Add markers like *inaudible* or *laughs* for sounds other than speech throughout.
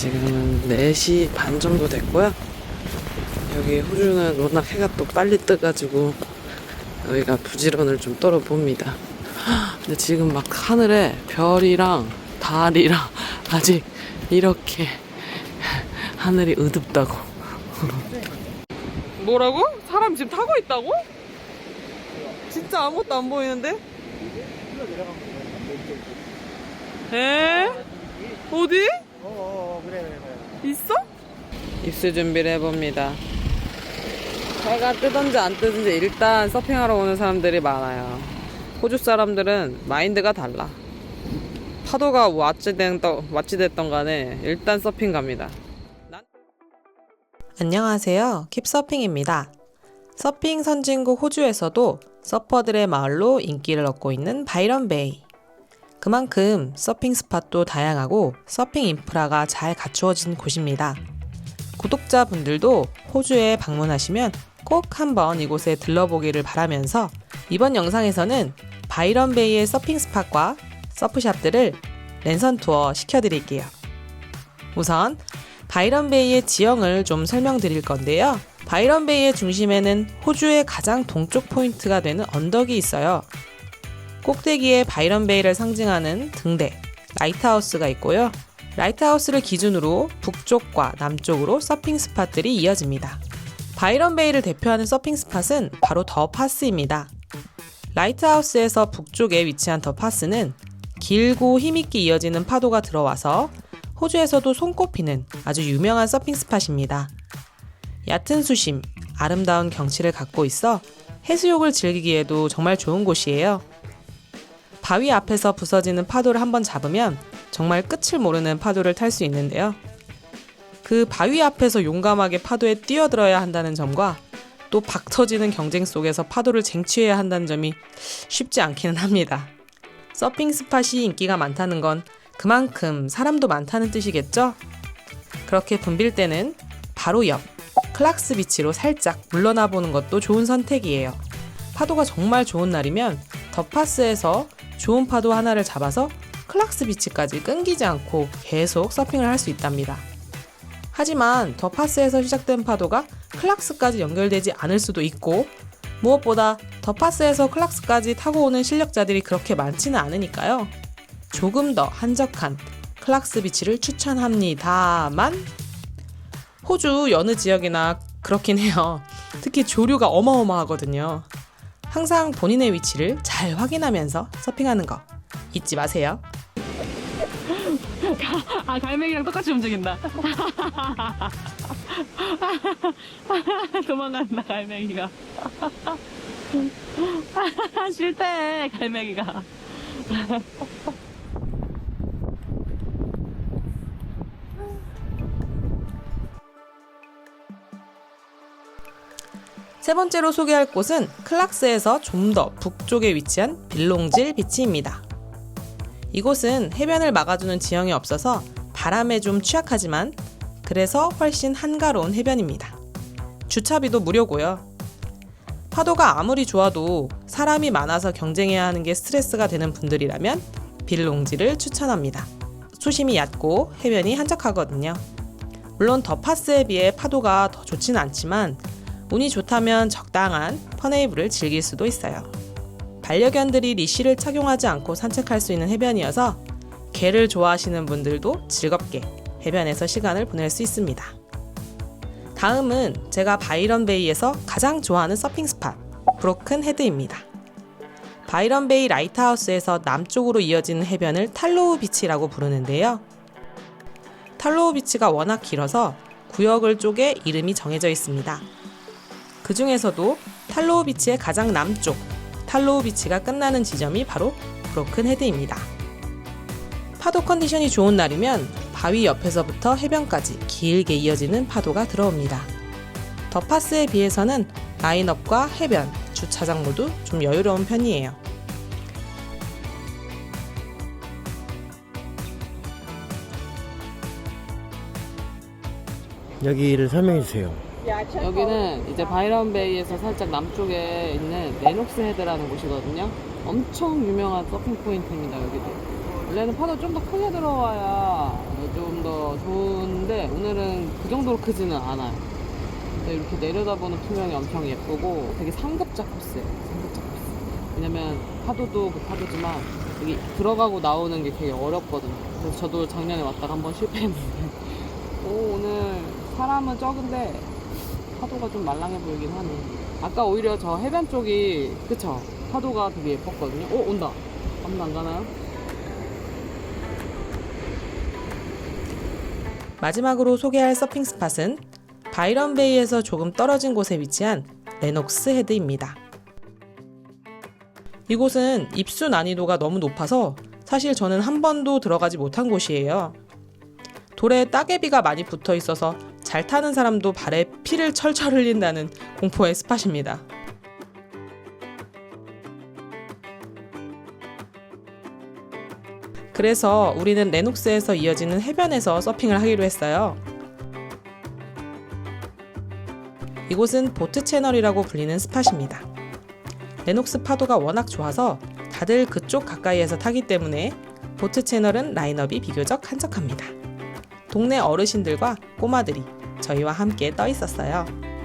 지금은 4시 반 정도 됐고요. 여기 호주는 워낙 해가 또 빨리 뜨가지고 여기가 부지런을 좀 떨어봅니다. 근데 지금 막 하늘에 별이랑 달이랑 *laughs* 아직 이렇게 하늘이 어둡다고. *laughs* 뭐라고? 사람 지금 타고 있다고? 진짜 아무것도 안 보이는데? 에? 어디? 어, 그래, 그래, 그래. 있어? 입수 준비를 해봅니다. 해가 뜨든지 안 뜨든지 일단 서핑하러 오는 사람들이 많아요. 호주 사람들은 마인드가 달라. 파도가 왓찌됐던, 왓찌됐던 간에 일단 서핑 갑니다. 안녕하세요. 킵서핑입니다. 서핑 선진국 호주에서도 서퍼들의 마을로 인기를 얻고 있는 바이런 베이. 그만큼 서핑 스팟도 다양하고 서핑 인프라가 잘 갖추어진 곳입니다. 구독자분들도 호주에 방문하시면 꼭 한번 이곳에 들러보기를 바라면서 이번 영상에서는 바이런 베이의 서핑 스팟과 서프샵들을 랜선 투어 시켜드릴게요. 우선 바이런 베이의 지형을 좀 설명드릴 건데요. 바이런 베이의 중심에는 호주의 가장 동쪽 포인트가 되는 언덕이 있어요. 꼭대기에 바이런 베이를 상징하는 등대, 라이트하우스가 있고요. 라이트하우스를 기준으로 북쪽과 남쪽으로 서핑 스팟들이 이어집니다. 바이런 베이를 대표하는 서핑 스팟은 바로 더 파스입니다. 라이트하우스에서 북쪽에 위치한 더 파스는 길고 힘있게 이어지는 파도가 들어와서 호주에서도 손꼽히는 아주 유명한 서핑 스팟입니다. 얕은 수심, 아름다운 경치를 갖고 있어 해수욕을 즐기기에도 정말 좋은 곳이에요. 바위 앞에서 부서지는 파도를 한번 잡으면 정말 끝을 모르는 파도를 탈 수 있는데요. 그 바위 앞에서 용감하게 파도에 뛰어들어야 한다는 점과 또 박 터지는 경쟁 속에서 파도를 쟁취해야 한다는 점이 쉽지 않기는 합니다. 서핑 스팟이 인기가 많다는 건 그만큼 사람도 많다는 뜻이겠죠? 그렇게 붐빌 때는 바로 옆 클락스 비치로 살짝 물러나 보는 것도 좋은 선택이에요. 파도가 정말 좋은 날이면 더파스에서 좋은 파도 하나를 잡아서 클락스 비치까지 끊기지 않고 계속 서핑을 할 수 있답니다. 하지만 더 파스에서 시작된 파도가 클락스까지 연결되지 않을 수도 있고 무엇보다 더 파스에서 클락스까지 타고 오는 실력자들이 그렇게 많지는 않으니까요. 조금 더 한적한 클락스 비치를 추천합니다만 호주 여느 지역이나 그렇긴 해요. 특히 조류가 어마어마하거든요. 항상 본인의 위치를 잘 확인하면서 서핑하는 거 잊지 마세요. 아 갈매기랑 똑같이 움직인다. *laughs* 도망간다 갈매기가. *laughs* 싫대 갈매기가. *laughs* 세 번째로 소개할 곳은 클락스에서 좀 더 북쪽에 위치한 빌롱질 비치입니다. 이곳은 해변을 막아주는 지형이 없어서 바람에 좀 취약하지만 그래서 훨씬 한가로운 해변입니다. 주차비도 무료고요. 파도가 아무리 좋아도 사람이 많아서 경쟁해야 하는 게 스트레스가 되는 분들이라면 빌롱지를 추천합니다. 수심이 얕고 해변이 한적하거든요. 물론 더 파스에 비해 파도가 더 좋지는 않지만 운이 좋다면 적당한 퍼네이블을 즐길 수도 있어요. 반려견들이 리쉬를 착용하지 않고 산책할 수 있는 해변이어서 개를 좋아하시는 분들도 즐겁게 해변에서 시간을 보낼 수 있습니다. 다음은 제가 바이런 베이에서 가장 좋아하는 서핑 스팟, 브로큰 헤드입니다. 바이런 베이 라이트하우스에서 남쪽으로 이어지는 해변을 탈로우 비치라고 부르는데요. 탈로우 비치가 워낙 길어서 구역을 쪼개 이름이 정해져 있습니다. 그 중에서도 탈로우 비치의 가장 남쪽, 탈로우 비치가 끝나는 지점이 바로 브로큰 헤드입니다. 파도 컨디션이 좋은 날이면 바위 옆에서부터 해변까지 길게 이어지는 파도가 들어옵니다. 더 파스에 비해서는 라인업과 해변, 주차장 모두 좀 여유로운 편이에요. 여기를 설명해 주세요. 여기는 이제 바이런 베이에서 살짝 남쪽에 있는 레녹스 헤드라는 곳이거든요. 엄청 유명한 서핑 포인트입니다, 여기도. 원래는 파도 좀 더 크게 들어와야 좀 더 좋은 큰데 오늘은 그 정도로 크지는 않아요. 이렇게 내려다보는 풍경이 엄청 예쁘고 되게 상급자 코스예요. 상급자 코스. 왜냐면 파도도 그 파도지만 여기 들어가고 나오는 게 되게 어렵거든요. 그래서 저도 작년에 왔다가 한번 실패했는데 *laughs* 오 오늘 사람은 적은데 파도가 좀 말랑해 보이긴 하네. 아까 오히려 저 해변 쪽이 그쵸? 파도가 되게 예뻤거든요. 오 온다. 아무도 안 가나요? 마지막으로 소개할 서핑 스팟은 바이런 베이에서 조금 떨어진 곳에 위치한 레녹스 헤드입니다. 이곳은 입수 난이도가 너무 높아서 사실 저는 한 번도 들어가지 못한 곳이에요. 돌에 따개비가 많이 붙어 있어서 잘 타는 사람도 발에 피를 철철 흘린다는 공포의 스팟입니다. 그래서 우리는 레녹스에서 이어지는 해변에서 서핑을 하기로 했어요. 이곳은 보트 채널이라고 불리는 스팟입니다. 레녹스 파도가 워낙 좋아서 다들 그쪽 가까이에서 타기 때문에 보트 채널은 라인업이 비교적 한적합니다. 동네 어르신들과 꼬마들이 저희와 함께 떠 있었어요.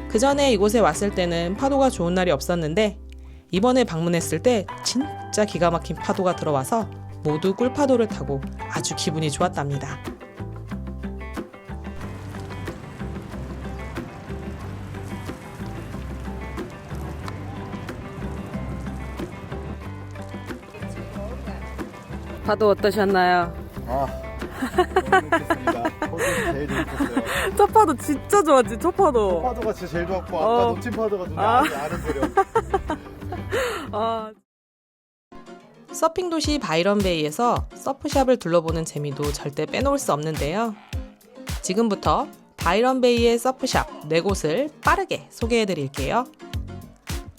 그 전에 이곳에 왔을 때는 파도가 좋은 날이 없었는데 이번에 방문했을 때 진짜 기가 막힌 파도가 들어와서 모두 꿀파도를 타고 아주 기분이 좋았답니다. 파도 어떠셨나요? 아, 너무 좋겠습니다. 거기 제일 재밌었어요. *laughs* 첫 파도 진짜 좋았지, 첫 파도. 파도가 진짜 제일 좋았고 아까 어. 놓친 파도가 눈에 아. 아주 아른거려. *laughs* 아, 서핑 도시 바이런베이에서 서프샵을 둘러보는 재미도 절대 빼놓을 수 없는데요. 지금부터 바이런베이의 서프샵 4곳을 빠르게 소개해 드릴게요.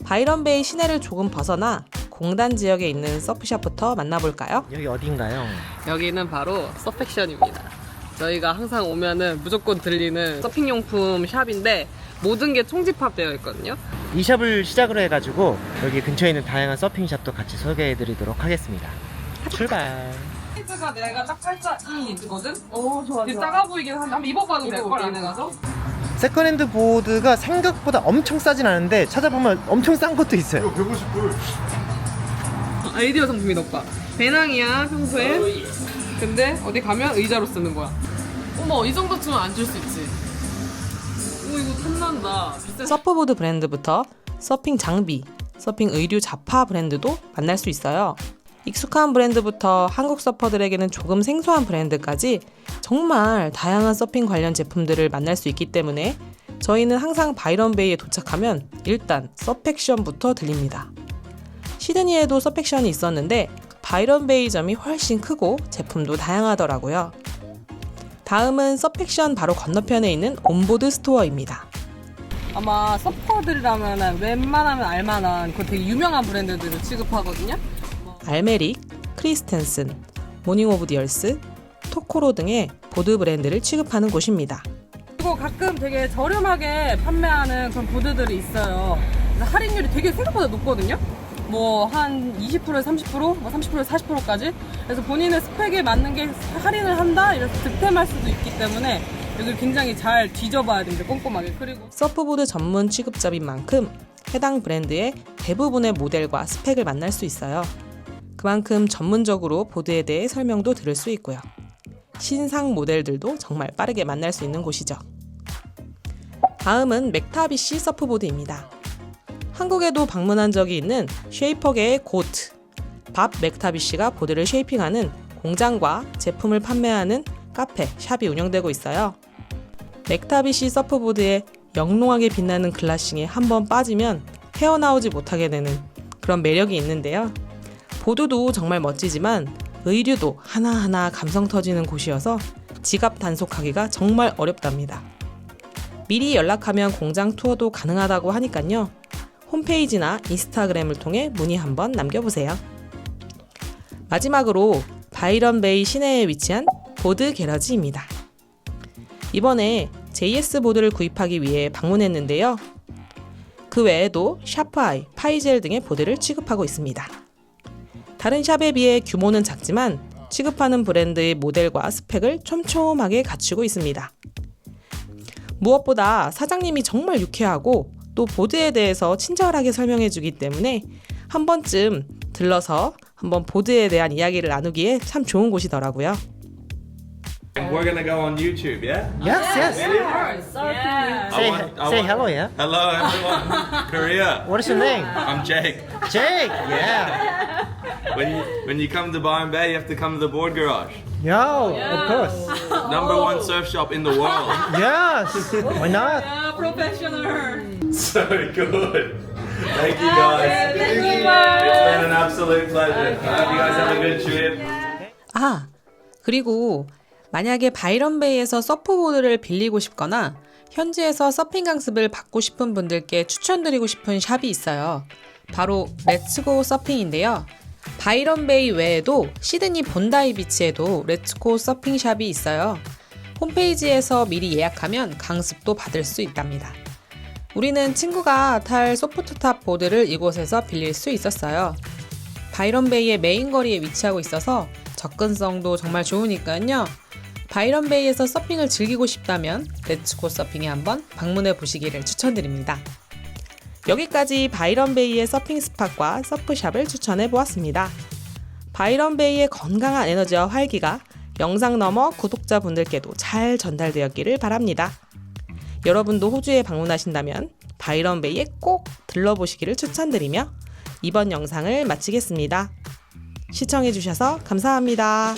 바이런베이 시내를 조금 벗어나 공단 지역에 있는 서프샵부터 만나볼까요? 여기 어딘가요? 여기는 바로 서펙션입니다. 저희가 항상 오면은 무조건 들리는 서핑용품 샵인데 모든 게 총집합되어 있거든요. 이 샵을 시작으로 해가지고 여기 근처에 있는 다양한 서핑샵도 같이 소개해드리도록 하겠습니다. 출발! 사이즈가 내가 딱 살짝 이 있거든? 오, 좋아, 좋아. 작아 보이긴 한데 한번 입어봐도 될 걸 안에 가서? 세컨핸드 보드가 생각보다 엄청 싸진 않은데 찾아보면 엄청 싼 것도 있어요. 150불. 아이디어 상품이 높아. 배낭이야, 평소에. 근데 어디 가면 의자로 쓰는 거야. 어머, 이 정도쯤은 앉을 수 있지. 오, 이거 탐난다. 서프보드 브랜드부터 서핑 장비, 서핑 의류 자파 브랜드도 만날 수 있어요. 익숙한 브랜드부터 한국 서퍼들에게는 조금 생소한 브랜드까지 정말 다양한 서핑 관련 제품들을 만날 수 있기 때문에 저희는 항상 바이런베이에 도착하면 일단 서펙션부터 들립니다. 시드니에도 서펙션이 있었는데 바이런베이 점이 훨씬 크고 제품도 다양하더라고요. 다음은 서펙션 바로 건너편에 있는 온보드 스토어입니다. 아마 서퍼들이라면 웬만하면 알만한 그 되게 유명한 브랜드들을 취급하거든요. 알메릭, 크리스텐슨, 모닝 오브 디얼스, 토코로 등의 보드 브랜드를 취급하는 곳입니다. 그리고 가끔 되게 저렴하게 판매하는 그런 보드들이 있어요. 할인율이 되게 생각보다 높거든요. 뭐 한 20%에서 30%, 뭐 30%에서 40%까지. 그래서 본인의 스펙에 맞는 게 할인을 한다 이래서 득템할 수도 있기 때문에 여기를 굉장히 잘 뒤져봐야 됩니다. 꼼꼼하게. 그리고 서프보드 전문 취급점인 만큼 해당 브랜드의 대부분의 모델과 스펙을 만날 수 있어요. 그만큼 전문적으로 보드에 대해 설명도 들을 수 있고요. 신상 모델들도 정말 빠르게 만날 수 있는 곳이죠. 다음은 맥타비시 서프보드입니다. 한국에도 방문한 적이 있는 쉐이퍼계의 고트, 밥 맥타비시가 보드를 쉐이핑하는 공장과 제품을 판매하는 카페, 샵이 운영되고 있어요. 맥타비시 서프보드에 영롱하게 빛나는 글라싱에 한번 빠지면 헤어나오지 못하게 되는 그런 매력이 있는데요. 보드도 정말 멋지지만 의류도 하나하나 감성 터지는 곳이어서 지갑 단속하기가 정말 어렵답니다. 미리 연락하면 공장 투어도 가능하다고 하니깐요. 홈페이지나 인스타그램을 통해 문의 한번 남겨보세요. 마지막으로 바이런 베이 시내에 위치한 보드 게러지입니다. 이번에 JS 보드를 구입하기 위해 방문했는데요. 그 외에도 샤프아이, 파이젤 등의 보드를 취급하고 있습니다. 다른 샵에 비해 규모는 작지만 취급하는 브랜드의 모델과 스펙을 촘촘하게 갖추고 있습니다. 무엇보다 사장님이 정말 유쾌하고 또 보드에 대해서 친절하게 설명해 주기 때문에 한 번쯤 들러서 한번 보드에 대한 이야기를 나누기에 참 좋은 곳이더라고요. And we're gonna go on YouTube, yeah? Yes, yes. I Say, want- I say want- hello, yeah? Hello, everyone. *laughs* Korea. What is your name? I'm Jake. Jake. Yeah. *laughs* When you, when you come to Byron Bay, you have to come to the Board Garage. Yo, of course. *laughs* Number one surf shop in the world. Yes. Why not? so good. Thank you guys. It's been an absolute pleasure. I hope you guys have a good trip. 아, 그리고 만약에 바이런베이에서 서프보드를 빌리고 싶거나 현지에서 서핑 강습을 받고 싶은 분들께 추천드리고 싶은 샵이 있어요. 바로 렛츠고 서핑인데요. 바이런베이 외에도 시드니 본다이 비치에도 렛츠고 서핑 샵이 있어요. 홈페이지에서 미리 예약하면 강습도 받을 수 있답니다. 우리는 친구가 탈 소프트탑 보드를 이곳에서 빌릴 수 있었어요. 바이런베이의 메인 거리에 위치하고 있어서 접근성도 정말 좋으니까요. 바이런베이에서 서핑을 즐기고 싶다면 렛츠고 서핑에 한번 방문해 보시기를 추천드립니다. 여기까지 바이런베이의 서핑 스팟과 서프샵을 추천해 보았습니다. 바이런베이의 건강한 에너지와 활기가 영상 너머 구독자분들께도 잘 전달되었기를 바랍니다. 여러분도 호주에 방문하신다면 바이런베이에 꼭 들러보시기를 추천드리며 이번 영상을 마치겠습니다. 시청해주셔서 감사합니다.